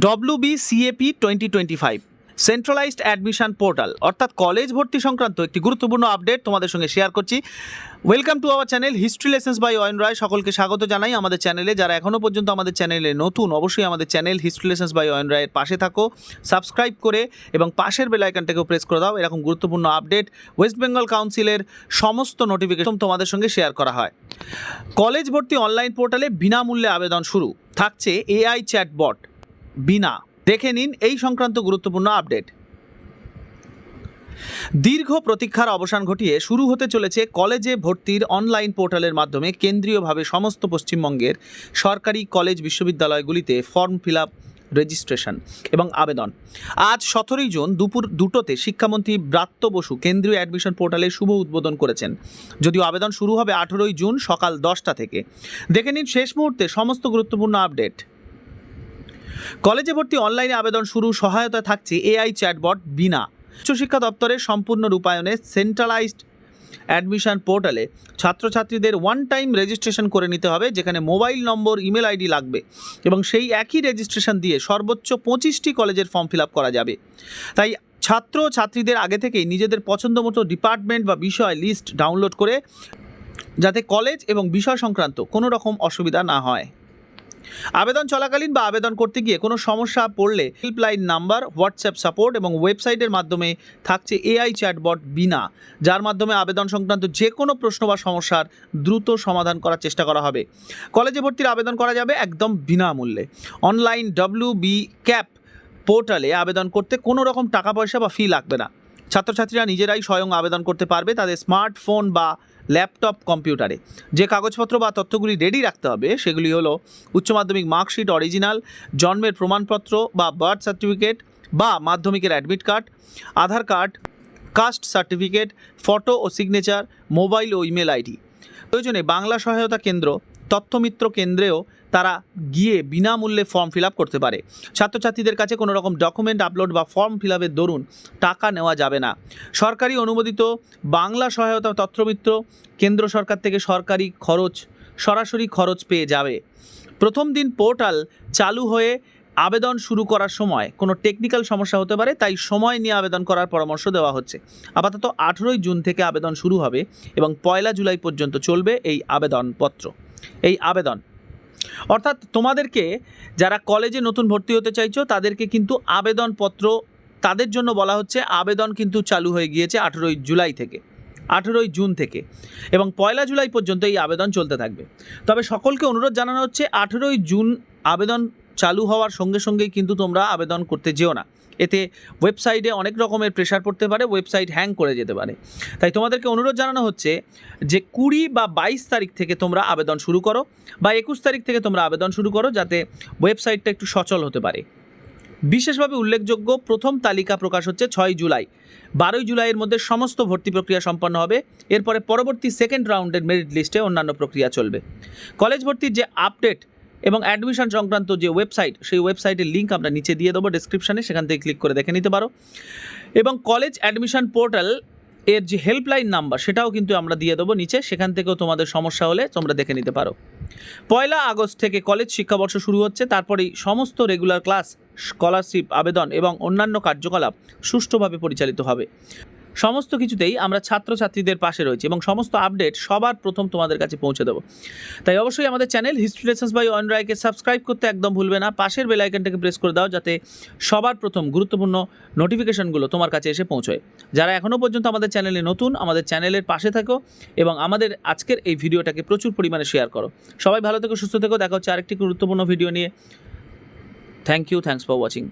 WB CAP twenty twenty five centralised admission portal অর্থাৎ college ভর্তি সংক্রান্ত একটি গুরুত্বপূর্ণ আপডেট তোমাদের সঙ্গে শেয়ার করছি। Welcome to our channel history lessons by Ayan Roy সকলকে স্বাগত জানাই আমাদের চ্যানেলে যারা এখনও পর্যন্ত আমাদের চ্যানেলে নতুন, অবশ্যই আমাদের channel history lessons by Ayan রায়ের পাশে থাকো। সাবস্ক্রাইব করে এবং পাশের বেল আইকনটাকেও প্রেস করে দাও। এরকম গুরুত্বপূর্ণ আপডেট ওয়েস্ট বেঙ্গল কাউন্সিলের সমস্ত নোটিফিকেশন তোমাদের সঙ্গে শেয়ার করা হয়। কলেজ ভর্তি অনলাইন পোর্টালে বিনামূল্যে আবেদন শুরু। থাকছে এআই চ্যাটবট বিনা। দেখে নিন এই সংক্রান্ত গুরুত্বপূর্ণ আপডেট। দীর্ঘ প্রতীক্ষার অবসান ঘটিয়ে শুরু হতে চলেছে কলেজে ভর্তির অনলাইন পোর্টালের মাধ্যমে কেন্দ্রীয়ভাবে সমস্ত পশ্চিমবঙ্গের সরকারি কলেজ বিশ্ববিদ্যালয়গুলিতে ফর্ম ফিল আপ, রেজিস্ট্রেশন এবং আবেদন। আজ সতেরোই জুন দুপুর দুটোতে শিক্ষামন্ত্রী ব্রাত্য বসু কেন্দ্রীয় অ্যাডমিশন পোর্টালে শুভ উদ্বোধন করেছেন। যদিও আবেদন শুরু হবে আঠেরোই জুন সকাল দশটা থেকে। দেখে নিন শেষ মুহূর্তে সমস্ত গুরুত্বপূর্ণ আপডেট। কলেজে ভর্তি অনলাইনে আবেদন শুরু সহায়তা থাকছে এআই চ্যাটবট বিনা। উচ্চশিক্ষা দপ্তরের সম্পূর্ণ রূপায়ণে সেন্ট্রালাইজড অ্যাডমিশন পোর্টালে ছাত্রছাত্রীদের ওয়ান টাইম রেজিস্ট্রেশন করে নিতে হবে, যেখানে মোবাইল নম্বর, ইমেল আইডি লাগবে এবং সেই একই রেজিস্ট্রেশন দিয়ে সর্বোচ্চ পঁচিশটি কলেজের ফর্ম ফিল করা যাবে। তাই ছাত্র ছাত্রীদের আগে থেকেই নিজেদের পছন্দ মতো ডিপার্টমেন্ট বা বিষয় লিস্ট ডাউনলোড করে, যাতে কলেজ এবং বিষয় সংক্রান্ত কোনো রকম অসুবিধা না হয়। আবেদন চলাকালীন বা আবেদন করতে গিয়ে কোনো সমস্যা পড়লে হেল্পলাইন নাম্বার হোয়াটসঅ্যাপ সাপোর্ট এবং ওয়েবসাইটের মাধ্যমে থাকছে এআই চ্যাটবট বিনা, যার মাধ্যমে আবেদন সংক্রান্ত যে কোনো প্রশ্ন বা সমস্যার দ্রুত সমাধান করার চেষ্টা করা হবে। কলেজে ভর্তির আবেদন করা যাবে একদম বিনামূল্যে। অনলাইন ডব্লিউ বি ক্যাপ পোর্টালে আবেদন করতে কোনো রকম টাকা পয়সা বা ফি লাগবে না। ছাত্রছাত্রীরা নিজেরাই স্বয়ং আবেদন করতে পারবে, তাদের স্মার্টফোন বা ল্যাপটপ কম্পিউটারে। যে কাগজপত্র বা তথ্যগুলি রেডি রাখতে হবে, সেগুলি হলো উচ্চ মাধ্যমিক মার্কশিট অরিজিনাল জন্মের প্রমাণপত্র বা বার্থ সার্টিফিকেট বা মাধ্যমিকের admit card Aadhaar card caste certificate photo ও সিগনেচার মোবাইল ও ইমেল আইডি প্রয়োজনে বাংলা সহায়তা কেন্দ্র, তথ্যমিত্র কেন্দ্রেও তারা গিয়ে বিনামূল্যে ফর্ম ফিল করতে পারে। ছাত্রছাত্রীদের কাছে কোনো রকম ডকুমেন্ট আপলোড বা ফর্ম ফিল আপের দরুন টাকা নেওয়া যাবে না। সরকারি অনুমোদিত বাংলা সহায়তা তথ্যমিত্র কেন্দ্র সরকার থেকে সরকারি খরচ, সরাসরি খরচ পেয়ে যাবে। প্রথম দিন পোর্টাল চালু হয়ে আবেদন শুরু করার সময় কোনো টেকনিক্যাল সমস্যা হতে পারে, তাই সময় নিয়ে আবেদন করার পরামর্শ দেওয়া হচ্ছে। আপাতত আঠেরোই জুন থেকে আবেদন শুরু হবে এবং পয়লা জুলাই পর্যন্ত চলবে এই আবেদনপত্র। এই আবেদন অর্থাৎ তোমাদেরকে যারা কলেজে নতুন ভর্তি হতে চাইছো, তাদেরকে কিন্তু আবেদনপত্র তাদের জন্য বলা হচ্ছে আবেদন কিন্তু চালু হয়ে গিয়েছে আঠেরোই জুলাই থেকে, আঠেরোই জুন থেকে এবং পয়লা জুলাই পর্যন্ত এই আবেদন চলতে থাকবে। তবে সকলকে অনুরোধ জানানো হচ্ছে, আঠেরোই জুন আবেদন চালু হওয়ার সঙ্গে সঙ্গেই কিন্তু তোমরা আবেদন করতে যেও না। এতে ওয়েবসাইটে অনেক রকমের প্রেশার পড়তে পারে ওয়েবসাইট হ্যাং করে যেতে পারে। তাই তোমাদেরকে অনুরোধ জানানো হচ্ছে যে কুড়ি বা বাইশ তারিখ থেকে তোমরা আবেদন শুরু করো বা একুশ তারিখ থেকে তোমরা আবেদন শুরু করো যাতে ওয়েবসাইটটা একটু সচল হতে পারে। বিশেষভাবে উল্লেখযোগ্য প্রথম তালিকা প্রকাশ হচ্ছে ছয় জুলাই। বারোই জুলাইয়ের মধ্যে সমস্ত ভর্তি প্রক্রিয়া সম্পন্ন হবে। এরপরে পরবর্তী সেকেন্ড রাউন্ডের মেরিট লিস্টে অন্যান্য প্রক্রিয়া চলবে। কলেজ ভর্তির যে আপডেট এবং অ্যাডমিশন সংক্রান্ত যে ওয়েবসাইট সেই ওয়েবসাইটের লিঙ্ক আমরা নিচে দিয়ে দেবো ডিসক্রিপশানে সেখান থেকে ক্লিক করে দেখে নিতে পারো। এবং কলেজ অ্যাডমিশন পোর্টাল এর যে হেল্পলাইন নাম্বার সেটাও কিন্তু আমরা দিয়ে দেবো নিচে, সেখান থেকেও তোমাদের সমস্যা হলে তোমরা দেখে নিতে পারো। পয়লা আগস্ট থেকে কলেজ শিক্ষাবর্ষ শুরু হচ্ছে, তারপরেই সমস্ত রেগুলার ক্লাস স্কলারশিপ আবেদন এবং অন্যান্য কার্যকলাপ সুষ্ঠুভাবে পরিচালিত হবে। সমস্ত কিছুতেই আমরা ছাত্রছাত্রীদের পাশে রয়েছি এবং সমস্ত আপডেট সবার প্রথম তোমাদের কাছে পৌঁছে দেবো। তাই অবশ্যই আমাদের চ্যানেল হিস্ট্রি লেসেন্স বাই অন রায়কে সাবস্ক্রাইব করতে একদম ভুলবে না। পাশের বেল আইকনটাকে প্রেস করে দাও যাতে সবার প্রথম গুরুত্বপূর্ণ নোটিফিকেশনগুলো তোমার কাছে এসে পৌঁছয়। যারা এখনও পর্যন্ত আমাদের চ্যানেলে নতুন, আমাদের চ্যানেলের পাশে থাকো এবং আমাদের আজকের এই ভিডিওটাকে প্রচুর পরিমাণে শেয়ার করো। সবাই ভালো থেকো, সুস্থ থেকো। দেখা হচ্ছে আরেকটি গুরুত্বপূর্ণ ভিডিও নিয়ে। Thank you thanks for watching